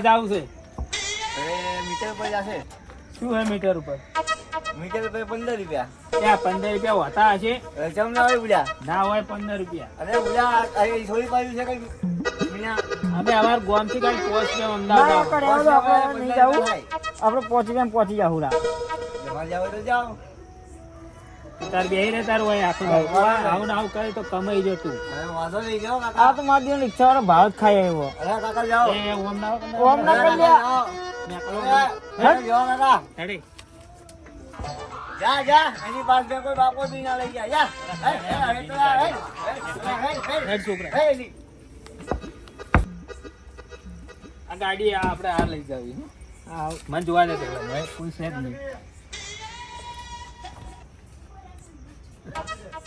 બીના જાવ છે મીટર ઉપર જશે. શું હે મીટર ઉપર? મીટર ઉપર પંદર રૂપિયા. ત્યાં પંદર રૂપિયા હોતા હશે? જમ ના હોય બુડા. ના હોય પંદર રૂપિયા. અરે બુડા અરે થોડી બાજુ છે કઈ? અમે અમાર ગામથી કઈ પોસ્ટ કે અમદાવાદ આપણે જવું. પહોંચી જાય પહોંચી જાવ રા. જમા જાવ તો જાઓ. તાર બે રે તાર હોય આખું. આવું ને આવું કરે તો કમાઈ જતું. તું વાંધો નહીં કાકા. આ તો માર દેવ ઈચ્છા વાળો ભાવ ખાય ખાઈ આવ્યો. અરે કાકા જાઓ. એ ઓમ ના ઓમ ના કરી લ્યા. અરે જાઓ કાકા. હેડી. જા જા. એની પાસે કોઈ બાપો બી ના લઈ ગયા. જા. હે, હે, તો હે, હે, છોકરા. હે. આ ગાડી આ આપણે આ લઈ જાવી મને જોવા દે કોઈ જ નહીં.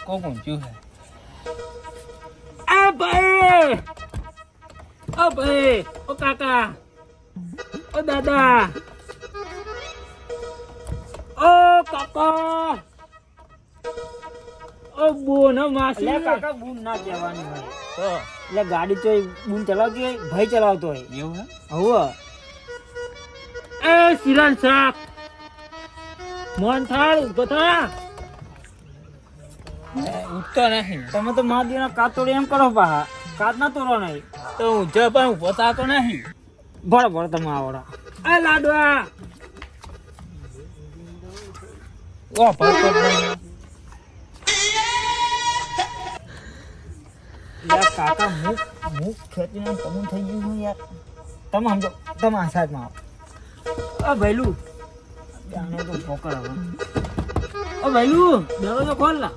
કોણ ઊંચ્યું છે આ ભાઈ! ઓ ભાઈ! ઓ કાકા! ઓ દાદા! ઓ કાકા! ઓ બોન માસી! એટલે કાકા બૂમ ના કહેવાની હોય. તો? એટલે ગાડી તો બૂમ ચલાવતી હોય ભાઈ ચલાવતો હોય. એવું હે હવે. એ સિરન શાક મોહનથાળ ઊભો થા! ઉઠતો નહીં. તમે તો મહાદેવના દીકરીનો એમ કરો પા કાત ના તોડો નહીં. તો ઊંઝો પણ હું પોતાતો નહીં. ભળ ભળ તમે આવડા. એ લાડવા. ઓ યાર કાકા મુખ મુખ ખેતીને તમું થઈ ગયું હું યાર. તમે સમજો તમે આ સાઈડમાં આવો. ઓ ભૈલું. આને તો પકડ હવે ઓ ભૈલું દરવાજો ખોલ ના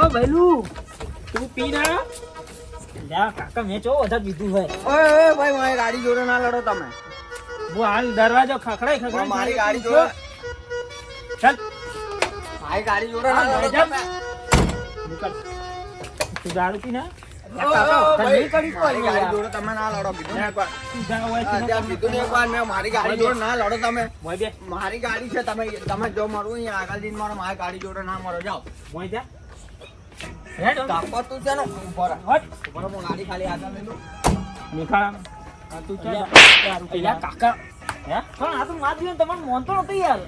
ઓ ભૈલું તું પી ના. લ્યા કાકા મેં ચો વધારે પીધું હોય. ઓય ઓય ભાઈ મારી ગાડી જોડે ના લડો તમે. હું હાલ દરવાજો ખખડાઈ ખખડાઈ મારી ગાડી જોડે ચાલ. મારી ગાડી જોડે ના લડો તમે. નીકળ. તું દારૂ પી ના. મારી ગાડી મારી મારી છે તમે તમે જો મારું અહીંયા આગળ દિન મારો મારી ગાડી જોડે ના મળો જાઓ. હેડ તાપત તું છે ને ઉપર હટ. ઉપર હું ગાડી ખાલી આગળ લઈ લઉં નિખાળા તું ચાલ. અલ્યા, દારૂ પી યાર. કાકા. હે? પણ આ તો મારા દીકરીને તમારે મોનતો નતો યાર.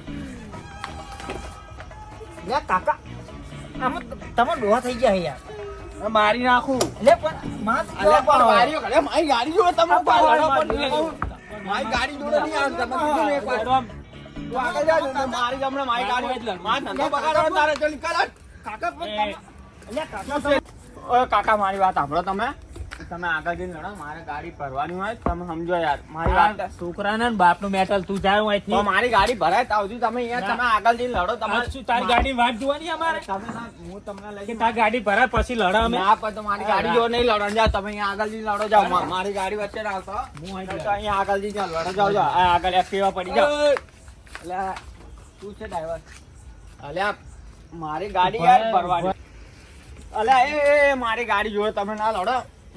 યાર કાકા. આમાં તમે ડોહા થઈ ગયા યાર. મારી નાખું. એટલે પણ મારા પણ મારી ગાડી જોડે તમે મારી ગાડી જોડે નહીં આવે તમે કીધું ને એકવાર. આગળ જા મારી હમણાં મારી ગાડી. મારા ધંધો બગાડવાનો તારે ચાલ કાકા પણ કાકા કાકા મારી વાત સાંભળો તમે. તમે આગળ જઈને લડો મારે ગાડી ભરવાની હોય તમે સમજો યાર. મારી વાત છોકરાના બાપનું મેટલ તું જાય તો અહીંથી મારી ગાડી ભરાય ત્યાં સુધી તમે અહીંયા તમે આગળ જઈને લડો તમારે શું તારી ગાડી વાત જોવાની અમારે? તમે હું તમને લઈ તારી ગાડી ભરાય પછી લડો અમે? ના પણ તો મારી ગાડી જો નહીં લડો જાઓ તમે અહીંયા આગળ જઈને લડો જાવ મારી ગાડી વચ્ચે રાખો. હું અહીંયા આગળ જઈને લડો જાવ જાવ આગળ એક્ટિવા પડી જાવ એટલે તું છે ડ્રાઈવર અલ્યા મારી ગાડી યાર ભરવાની. અલ્યા એ, મારી ગાડી જોડે તમે ના લડો.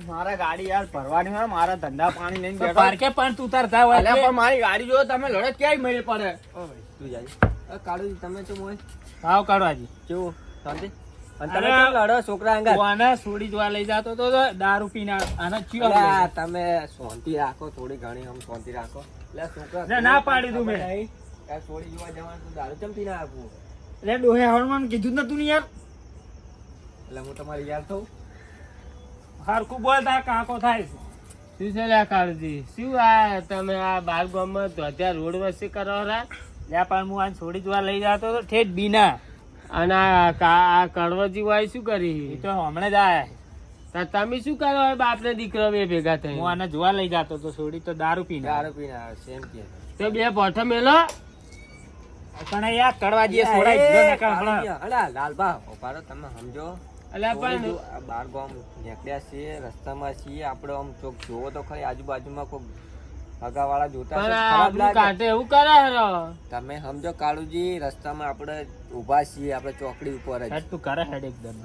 મારા ગાડી યાર ભરવાની હોય મારા ધંધા પાણી લઈને બેઠો. પાર્કે પણ તું તાર થાય અલ્યા પણ મારી ગાડી જોડે તમે લડો ક્યાંય મેળ પડે? તું જાય કાઢો તમે શું હોય? ભાવ કાઢવાજી કેવું? શાંતિ? તમે લડો છોકરા અંગા તું આને છોડી જોવા લઈ જતો તો દારૂ પીને આને ચિયો તમે શાંતિ રાખો થોડી ઘણી આમ શાંતિ રાખો. એટલે છોકરા ના, પાડી દઉં મેં. છોડી જોવા જવાનું દારૂ ચમ પીને એટલે ડોહે હળમાં કીધું નતું ને યાર. એટલે હું તમારી યાદ થઉં. હરખું બોલતા કાંકો થાય છે. શું છે લ્યા કાળજી? શું આ તમે આ બાર ગામમાં ધોતિયા રોડ વસ્તી કરો રા? લ્યા પણ હું આને છોડી જોવા લઈ જતો તો ઠેઠ બીના. અને આ આ કડવજી વાય શું એ તો હમણાં જ આયા તમે શું કરો? હવે બાપને દીકરો બે ભેગા થઈ હું આને જોવા લઈ જતો તો છોડી તો દારૂ પીને દારૂ પીને આવે સેમ એમ કે. તો બે પોઠો મેલો. પણ યાર કડવા જઈએ છોડાઈ દીધો ને લાલબા તમે સમજો. અલ્યા પણ બાર ગામ નીકળ્યા છીએ રસ્તામાં છીએ આપણે આમ ચોક જોવો તો ખરી આજુબાજુમાં કોઈ હગાવાળા જોતા ખરાબ કાંઠે એવું કરે હરો તમે સમજો કાળુજી રસ્તામાં આપણે ઊભા છીએ આપણે ચોકડી ઉપર જ. તું કરે હેડ એકદમ.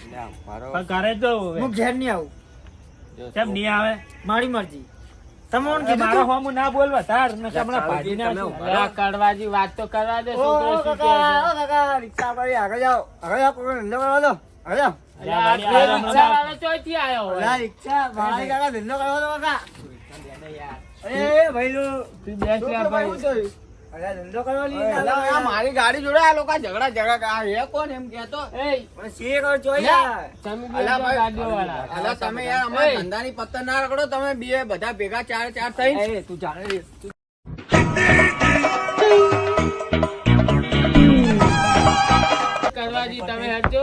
પણ કરે તો હું ઘેર નહીં આવું. કેમ નહીં આવે? મારી મરજી. તમે કીધું મારો હોમ ના બોલવા તાર ને હમણાં ભાજી કડવાજી વાત તો કરવા દે ઓ, શું કાકા, ઓ, કાકા, રિક્ષા આગળ જાઓ આગળ જાઓ વાળી કાકા ધંધો કરવા દો કાકા? એ ભઈલું તું બેસ લે ભાઈ? અરે ધંધો કરવા લઈ અલા, આ મારી ગાડી જોડે આ લોકો ઝઘડા ઝઘડા કરે. કોણ એમ કેતો તમે યાર અમારા. ધંધાની પત્તર ના રખડો તમે બે બધા ભેગા ચાર ચાર થઈ એ તું જાણે કરવાજી તમે હટજો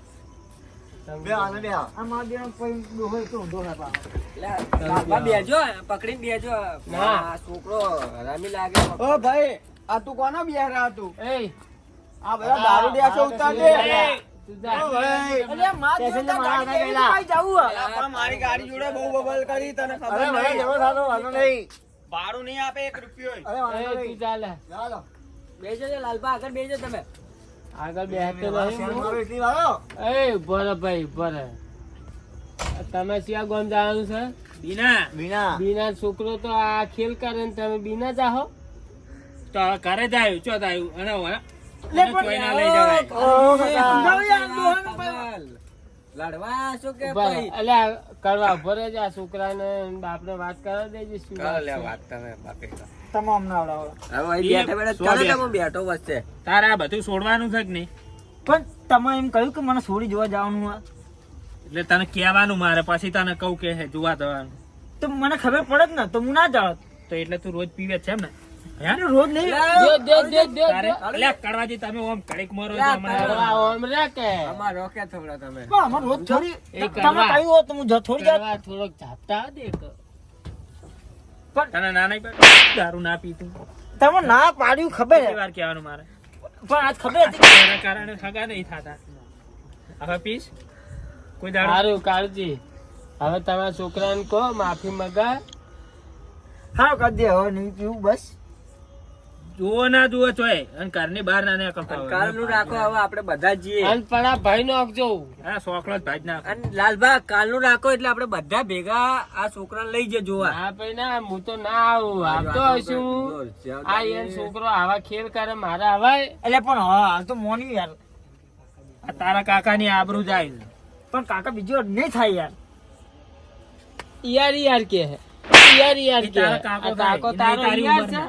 બે, બે. આ. મારા બેનો કોઈ ડોહો તો ઊંધો હે પા. લાલબા બેજો પકડીને બેજો. ના. છોકરો હરામી લાગે. ઓ ભાઈ આ તું કોનો બિહાર હતું? એય, આ બધા દારૂ ડેસો ઉતાર દે. એય, તું જા. ઓ ભાઈ. અલ્યા માં પેસેન્જર જોતા મારા ગાડી જોડે બહુ બબલ કરી તને ખબર નહીં. ભાડું નહીં આપે એક રૂપિયો. બેજો લાલબા આગળ બેજો તમે. આગળ બેસતો શેર નહીં. એય, ઊભો રહે ભાઈ ઊભો રહે. તમે ક્યાં ગોમ જવાનું છે? બીના. બીના. બીના છોકરો તો આ ખેલ કરે ને તમે બીના જાહો? તો ઘરે જ આવ્યું ચો આવ્યું અને. લડવા રહેજે આ છોકરાને બાપને વાત કરવા દેજે શું વાત તમે બાકી તમામ ના આવડાવો. હવે અહીં બેઠા બેઠા ચાલો બેઠો વચ્ચે. તારે આ બધું છોડવાનું છે કે નહીં? પણ તમે એમ કહ્યું કે મને છોડી જોવા જવાનું હોય. એટલે તને કહેવાનું મારે પછી તને કહું કે હે જોવા જવાનું. તો મને ખબર પડે ને તો હું ના જાત તો એટલે તું રોજ પીવે છે એમ ને? રોજ નહીં. દે, દે, દે, દે, તારે દે. એટલે કડવાજી તમે ઓમ કડીક મારો. કરવા ઓમ રે કે. અમાર રોકે થોડા તમે. પણ અમારે રોજ થોડી તમે કહ્યું તો હું થોડી થોડોક ઝાપટા દે કે. તને ના નહીં પાડે? દારૂ ના પીતું તમે ના પાડ્યું ખબર કેટલી વાર કહેવાનું મારે? પણ આજ ખબર હતી એના કારણે સગા નહીં થતા. હવે પીશ. કોઈ દારૂ સારું કાળજી. હવે તમારા છોકરાને કહો માફી મગા હા કરી દે હવે નહીં પીવું બસ. જુઓ ના જુઓ ચોય અને ઘરની બહાર ના ના કરતા કાલનું રાખો હવે આપણે બધા જઈએ. અને પણ આ ભાઈ નો આપજો હા સોકલો જ ભાઈ ના અને લાલબા કાલનું રાખો એટલે આપણે બધા ભેગા આ છોકરાને લઈ જઈએ જોવા. હા ભાઈ ના હું તો ના આવું. આવતો હશું આ એન છોકરો આવા ખેલ કરે મારે આવાય. એટલે પણ હા હાલ તો મોની યાર. આ તારા કાકાની આબરૂ જાય. પણ કાકા બીજો નહીં થાય યાર. યાર યાર કે હે. યાર યાર કે તારા કાકો તારો યાર છે?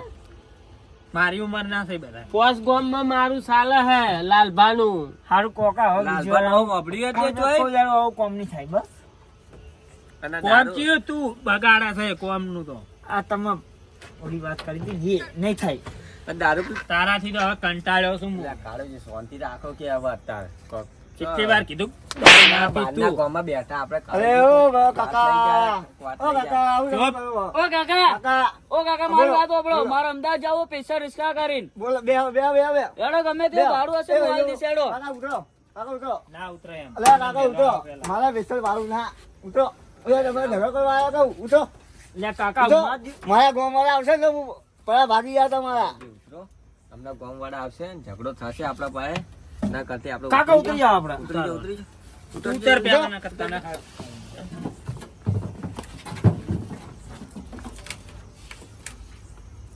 મારી ઉંમર ના થઈ બધા પોસ ગોમમાં મારું સાલે હે લાલભાનું. હારું કોકા હો બીજો હો હતું કોઈ જોઈ? દાડો આવું કોમની થાય બસ. કોમ દારૂ- તું બગાડા થાય કોમનું તો. આ તમે ઓલી વાત કરી હતી એ નહીં થાય. દારૂ તારાથી તો હવે કંટાળ્યો છું હું. જે શાંતિ રાખો કે હવે અત્યારે. કોક. કેટલી વાર કીધું. મારી ગમે વિસ્તર વાળું ના ઉતરો ઉતરો. મારા ગામ વાળા આવશે ને પેલા ભાગી ગયા તમારા. ઉતરો. હમણાં ગામવાળા આવશે ને ઝઘડો થશે આપણા પાસે ના કરતી આપણે કાકા ઉતરી જાઓ. આપણે. ઉતરી જાઓ, ઉતરી. જાઓ. ઉતર પેલા ના કરતા ના.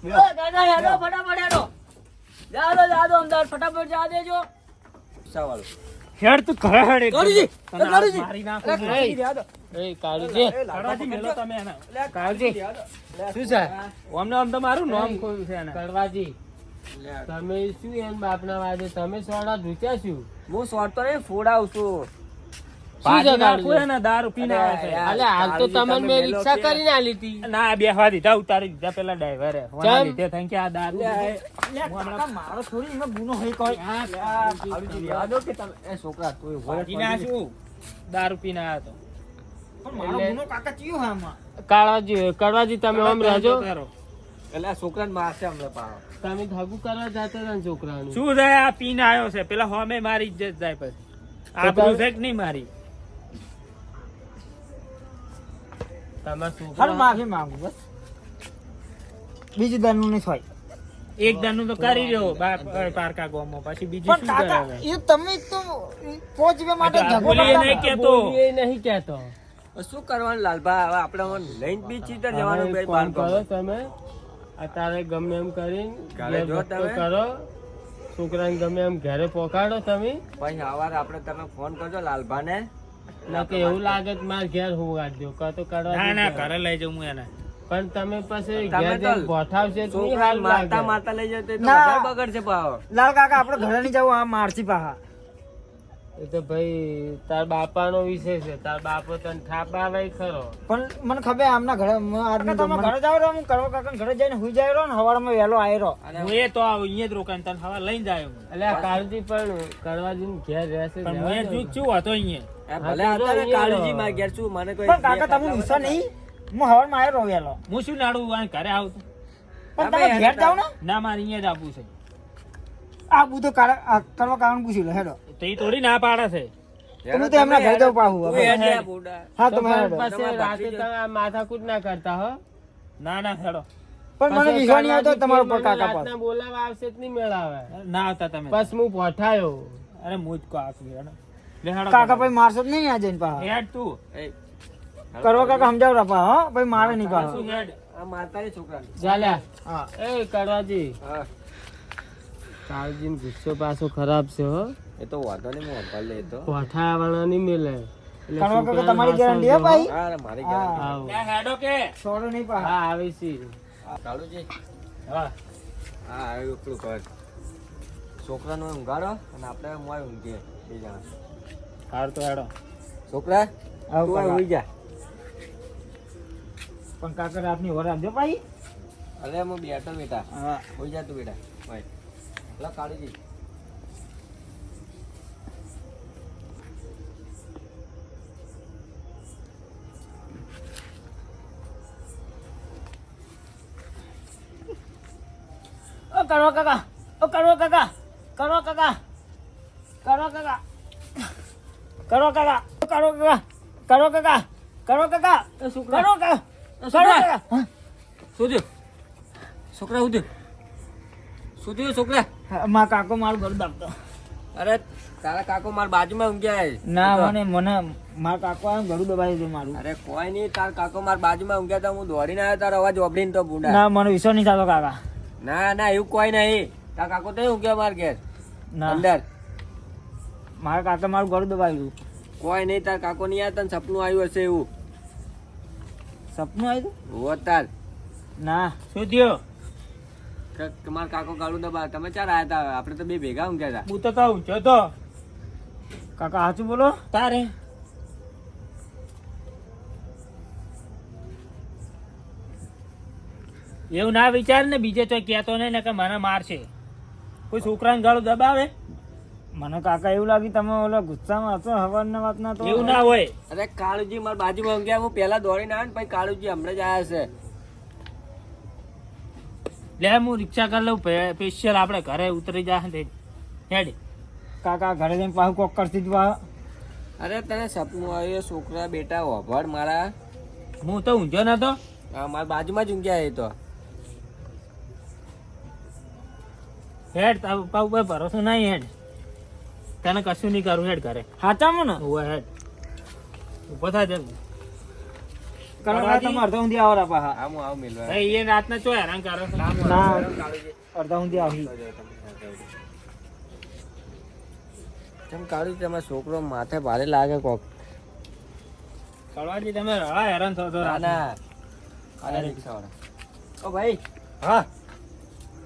ઓ હેડો ફટાફટ હેડો. જા દો અમદાવાદ ફટાફટ જા દેજો. સાવાળું. હેડ તું ઘરે હેડ કાળુજી, કાળુજી. મારી નાખું એ કાળજી. કડવાજી મેલો તમે એને. કાળજી. શું છે? ઓમને આમ તો મારું નામ ખોયું છે ને કડવાજી લે, તમે શું એમ બાપના વાદે? તમે સોડા ધૂચ્યા શું? હું શોર્ટ તો નહીં ફોડાવું છું. દારૂ પીને તમે મેં મેલો રિક્ષા કે- કરીને આલી હતી. ના બેહવા દીધા ઉતારી દીધા પેલા ડ્રાઈવરે. ઓના ચમ? લીધે થઈને કે આ દારૂ લે, કાકા મારો થોડી એમાં ગુનો હોય કોઈ. કાળુજી, રહેવા દો કે તમે એ છોકરા તું એ હોય ભાજી ના શું? દારૂ પીને આવ્યો તો. પણ મારો એટલે- ગુનો કાકા ચિયો હોય આમાં? કાળાજી કડવાજી તમે આમ રહેજો. એટલે આ છોકરાને મારશે હમણાં પાછો. તમે હગું કરવા જતા હતા ને છોકરાનું. શું થાય? આ પીન આવ્યો છે. પેલા હોમે મારી ઇજ્જત જાય પછી. આબરૂ છે કે નહીં મારી. તમારા છોકરા માફી માંગુ બસ. બીજું દાનનું નહીં થાય. એક દાનું તો કરી રહ્યો પારકા ગામમાં. પછી બીજું શું કરે એ તમે તો પોચ રૂપિયા માટે ઝઘડો નહીં કેતો. નહીં શું કરવાનું લાલભા? હવે આપણે લઈને બી જવાનું એક બાર કરો તમે. અત્યારે ગમે એમ કરીને કરો. છોકરાને ગમે એમ ઘરે પોકાડો તમે. પછી સવારે આપણે તમે ફોન કરજો લાલભાને. નકે એવું લાગે કે મારે ઘેર હું દો કા તો કાઢવા ના ના ઘરે. લઈ જાઉં હું એને. પણ તમે પછી ઘેર જઈને ગોઠાવશે તો નહીં મારતા મારતા લઈ જાવ તો બગડશે પાછો લાલ કાકા આપણે ઘરે નહીં જવું આ મારસી પાહા. એ તો ભાઈ તાર બાપાનો વિષય છે. તાર બાપો તને થાપ આવે ખરો. પણ મને ખબર આમના ઘરે મ- આદમી તમે ઘરે જાવ રો હું કરવા કાકા ઘરે જઈને હુઈ જાય રો ને સવારમાં વેલો આવી હું એ તો આવ અહીંયા જ રોકાણ તને હવા લઈને જાય હું. એટલે આ કાળજી પણ કરવાજીને ઘેર રહેશે પણ હું. એ શું હતો અહીંયા. ભલે અત્યારે કાળજી માં ઘેર છું મને કોઈ પણ કાકા તમે ગુસ્સા નહીં? હું સવારમાં આવી વેલો હું શું નાડું આ ઘરે આવતું પણ તમે ઘેર જાવ ને? ના મારે અહીંયા જ આપવું છે. આ બધું કરવા કારણ પૂછી લો હેડો. તો થોડી ના પાડે છે. તમે તો એમના ઘરે જાવ પાહું તું હવે. હેડ લે બુડા. હા તો તમે પણ હેડો. પછી તમારા રાતે તમે માથાકૂટ ના કરતા હો. ના ના હેડો. પણ મને વિશ્વાસ આવતો કાળજી તમારા કાકા પર બોલાવા આવશે જ નહીં મેળાવે. ના આવતા તમે. બસ હું પોઠાયો. અરે મુજ કો આખું હેડો. લે હેડો કાકા ભાઈ મારશો જ નહીં આ જઈને પાહા. હેડ તું. કરવા કાકા સમજાવ રપા હો? ભાઈ મારે નહીં શું આ. ચાલ્યા હા. એ કરવાજી હા, કાળજી ગુસ્સો પાછો ખરાબ છે હો. એ તો વાંધો નહીં હું સંભાળી લે તો. વાઠા વાળા નહીં મેલે કારણ કે તમારી ગેરંટી હે ભાઈ? હા, મારી હા. ગેરંટી. આવો. હેડો કે? છોડો નહીં પા હા આવી છે. કાળુજી, હા. હા આવ્યું એકલું કર છોકરાનો ઊંઘાડો અને આપણે મોય ઊંઘીએ બે જણા. હાર તો હેડો. છોકરા આવ તું ઊંઘી જા. પણ કાકા રાતની વર આપજો ભાઈ. અરે હું બેઠો બેટા. હા. ઊંઘી જા તું બેટા. ભાઈ. લા કાળુજી ઓ કરવા કાકા. ઓ કરવા કાકા. કરવા કાકા. કરવા કાકા. કરવા કાકા. કરવા કાકા. કરવા કાકા. કરો કાકા. કરો કાકા. કરવા કાકા. શું થયું છોકરા શું થયું શું થયું છોકરા મારા કાકો મારું ઘર દાબતો. અરે તારા કાકો મારા બાજુમાં ઊંઘ્યા ના મને મને મારા કાકો આમ ઘરું દબાવી દે મારું. અરે કોઈ નહીં તારા કાકો મારા બાજુમાં ઊંઘ્યા તો હું દોડીને આવ્યો તારો અવાજ ઓબડીને તો બુડા ના મને વિશ્વાસ નહીં થતો કાકા. ના ના એવું કોઈ નહીં. તાર કાકો તો ઊંઘ્યા માર ઘેર ના. અંદર. મારા કાકા મારું ઘર દબાવ્યું કોઈ નહીં તાર કાકો નહીં આવ્યા તને સપનું આવ્યું હશે એવું. સપનું આવ્યું હોત? તાર. ના. શું થયો? કે- કે કાકો ગાળું દબા તમે ચાર આયા હતા આપણે તો બે ભેગા હું કહેતા. હું તો કહું તો. કાકા સાચું બોલો? તારે. એવું ના વિચાર ને બીજે તો કહેતો નહીં ને કે મને મારશે. કોઈ છોકરાને ગાળું દબાવે? મને કાકા એવું લાગ્યું તમે ઓલા ગુસ્સામાં હતો વાત વાતના તો. એવું ના હોય. અરે કાળુજી મારા બાજુમાં ઊંઘ્યા હું પહેલા દોડીને આવ્યો ને પછી કાળુજી હમણાં જ આવ્યા છે. લે હું રિક્ષા કરી લઉં સ્પેશિયલ આપણે ઘરે ઉતરી જાય ને હેડ. કાકા ઘરે જઈને પાછું કોક કરતી જ. અરે તને સપનું આવ્યું છોકરા બેટા ઓભળ મારા. હું તો ઊંઝો નતો. મારા બાજુમાં જ ઊંઘ્યા એ તો. હેડ તારા પપ્પા ઉપર ભરોસો નહીં હેડ. તને કશું નહીં કરું હેડ ઘરે. સાચામાં ને? ઊભો હેડ. ઊભો થાય જલ્દી. અડધા ઊંધી આવો રા પાછા હા હું આવું મિલવા. એ રાતના ચો હેરાન કરો છો. ના અડધા ઊંધી આવી. કેમ કાળુજી તમારો છોકરો? માથે ભારે લાગે કોક. કળવાજી તમે રવા હેરાન થો છો ના રાતના. ના અરે. રિક્ષાવાળા. ઓ ભાઈ. હા.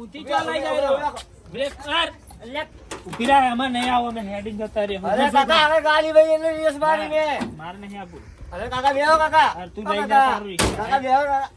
ઉતી ચલાઈ જાય બ્રેક માર. ઊભી રાહ એમાં નહીં આવો અમે હેડિંગ જતા રે અરે કાકા હવે ગાડી ભાઈ એટલે રેસ મારી ને માર નહીં આપું. અરે કાકા બેહો કાકા. તું જા કાકા તારું કાકા બેહો કાકા.